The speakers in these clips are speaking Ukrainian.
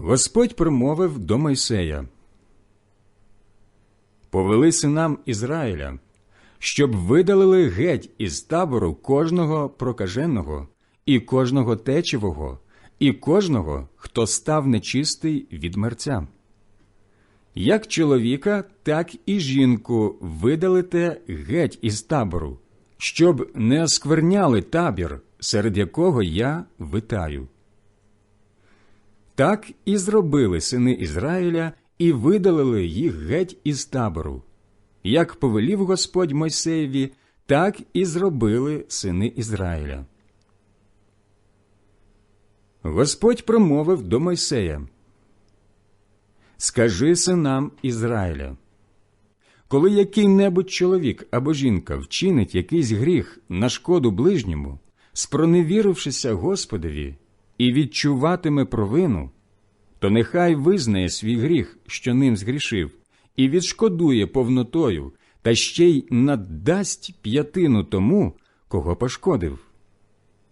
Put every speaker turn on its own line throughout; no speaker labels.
Господь промовив до Мойсея Повели синам Ізраїля, щоб видалили геть із табору кожного прокаженого, і кожного течивого, і кожного, хто став нечистий від мерця. Як чоловіка, так і жінку видалите геть із табору, щоб не оскверняли табір, серед якого я витаю. Так і зробили сини Ізраїля і видалили їх геть із табору. Як повелів Господь Мойсеєві, так і зробили сини Ізраїля. Господь промовив до Мойсея Скажи синам Ізраїля, коли який-небудь чоловік або жінка вчинить якийсь гріх на шкоду ближньому, спроневірившися Господові і відчуватиме провину, то нехай визнає свій гріх, що ним згрішив, і відшкодує повнотою, та ще й наддасть п'ятину тому, кого пошкодив.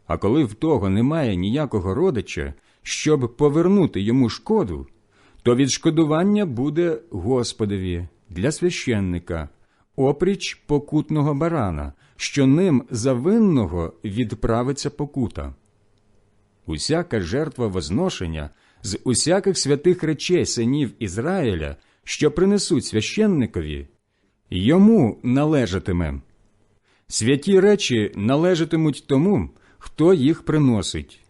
А коли в того немає ніякого родича, щоб повернути йому шкоду, то відшкодування буде Господові для священника, опріч покутного барана, що ним за винного відправиться покута. Усяка жертва возношення з усяких святих речей синів Ізраїля, що принесуть священникові, йому належатиме. Святі речі належатимуть тому, хто їх приносить.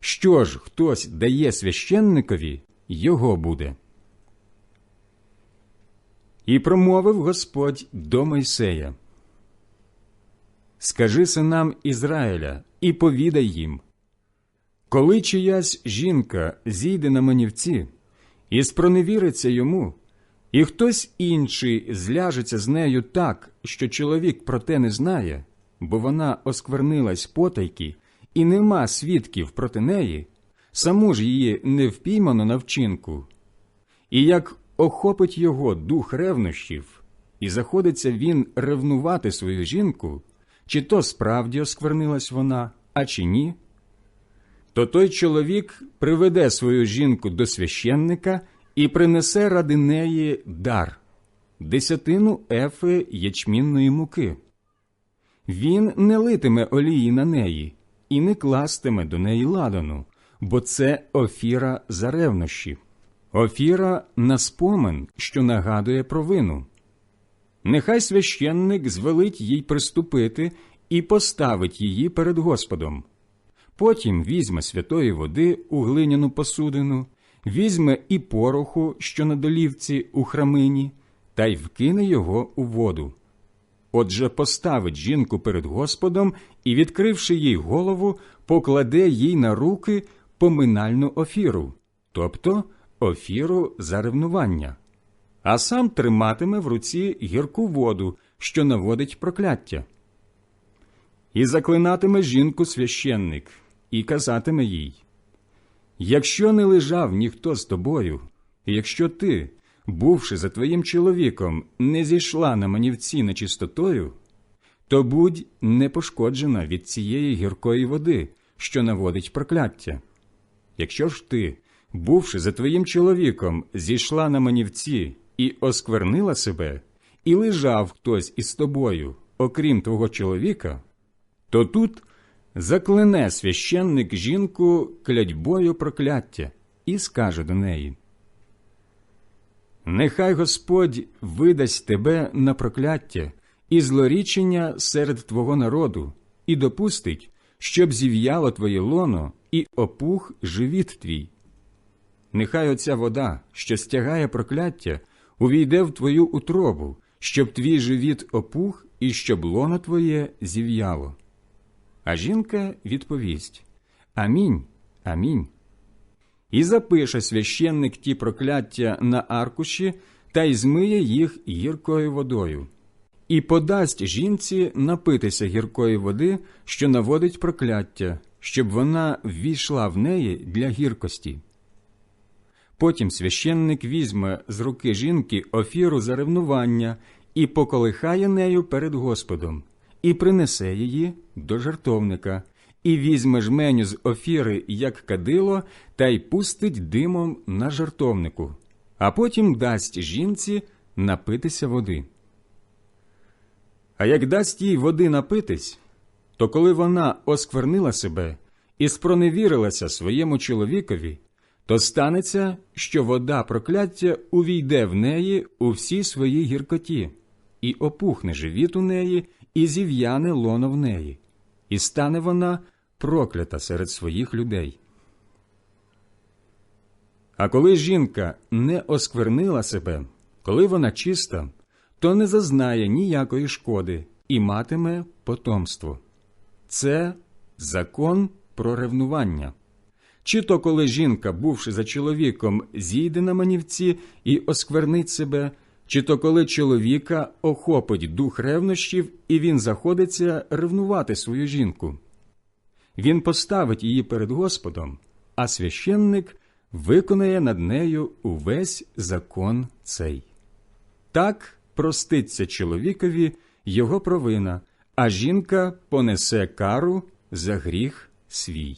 Що ж хтось дає священникові, його буде. І промовив Господь до Мойсея Скажи синам Ізраїля і повідай їм, коли чиясь жінка зійде на манівці і спроневіриться йому, і хтось інший зляжеться з нею так, що чоловік про те не знає, бо вона осквернилась потайки, і нема свідків проти неї, саму ж її не впіймано на вчинку, і як охопить його дух ревнощів, і заходиться він ревнувати свою жінку, чи то справді осквернилась вона, а чи ні, то той чоловік приведе свою жінку до священника і принесе ради неї дар десятину ефи ячмінної муки. Він не литиме олії на неї і не кластиме до неї ладану, бо це офіра за ревнощі, офіра на спомин, що нагадує про вину. Нехай священник звелить їй приступити і поставить її перед Господом. Потім візьме святої води у глиняну посудину, візьме і пороху, що на долівці у храмині, та й вкине його у воду. Отже, поставить жінку перед Господом і, відкривши їй голову, покладе їй на руки поминальну офіру, тобто офіру за ревнування, а сам триматиме в руці гірку воду, що наводить прокляття. І заклинатиме жінку священник, і казатиме їй Якщо не лежав ніхто з тобою, і якщо ти, бувши за твоїм чоловіком, не зійшла на манівці нечистотою, то будь не пошкоджена від цієї гіркої води, що наводить прокляття. Якщо ж ти, бувши за твоїм чоловіком, зійшла на манівці і осквернила себе, і лежав хтось із тобою, окрім твого чоловіка, то тут заклине священник жінку клятьбою прокляття і скаже до неї Нехай Господь видасть тебе на прокляття і злорічення серед твого народу, і допустить, щоб зів'яло твоє лоно і опух живіт твій. Нехай оця вода, що стягає прокляття, увійде в твою утробу, щоб твій живіт опух і щоб лоно твоє зів'яло. А жінка відповість Амінь, амінь. І запише священник ті прокляття на аркуші та й змиє їх гіркою водою, і подасть жінці напитися гіркої води, що наводить прокляття, щоб вона ввійшла в неї для гіркості. Потім священник візьме з руки жінки офіру за ревнування і поколихає нею перед Господом, і принесе її до жертовника, і візьме жменю з офіри, як кадило, та й пустить димом на жартовнику, а потім дасть жінці напитися води. А як дасть їй води напитись, то коли вона осквернила себе і спроневірилася своєму чоловікові, то станеться, що вода прокляття увійде в неї у всій своїй гіркоті, і опухне живіт у неї, і зів'яне лоно в неї, і стане вона проклята серед своїх людей. А коли жінка не осквернила себе, коли вона чиста, то не зазнає ніякої шкоди і матиме потомство. Це закон про ревнування. Чи то коли жінка, бувши за чоловіком, зійде на манівці і осквернить себе, чи то коли чоловіка охопить дух ревнощів, і він заходиться ревнувати свою жінку. Він поставить її перед Господом, а священник виконає над нею увесь закон цей. Так проститься чоловікові його провина, а жінка понесе кару за гріх свій.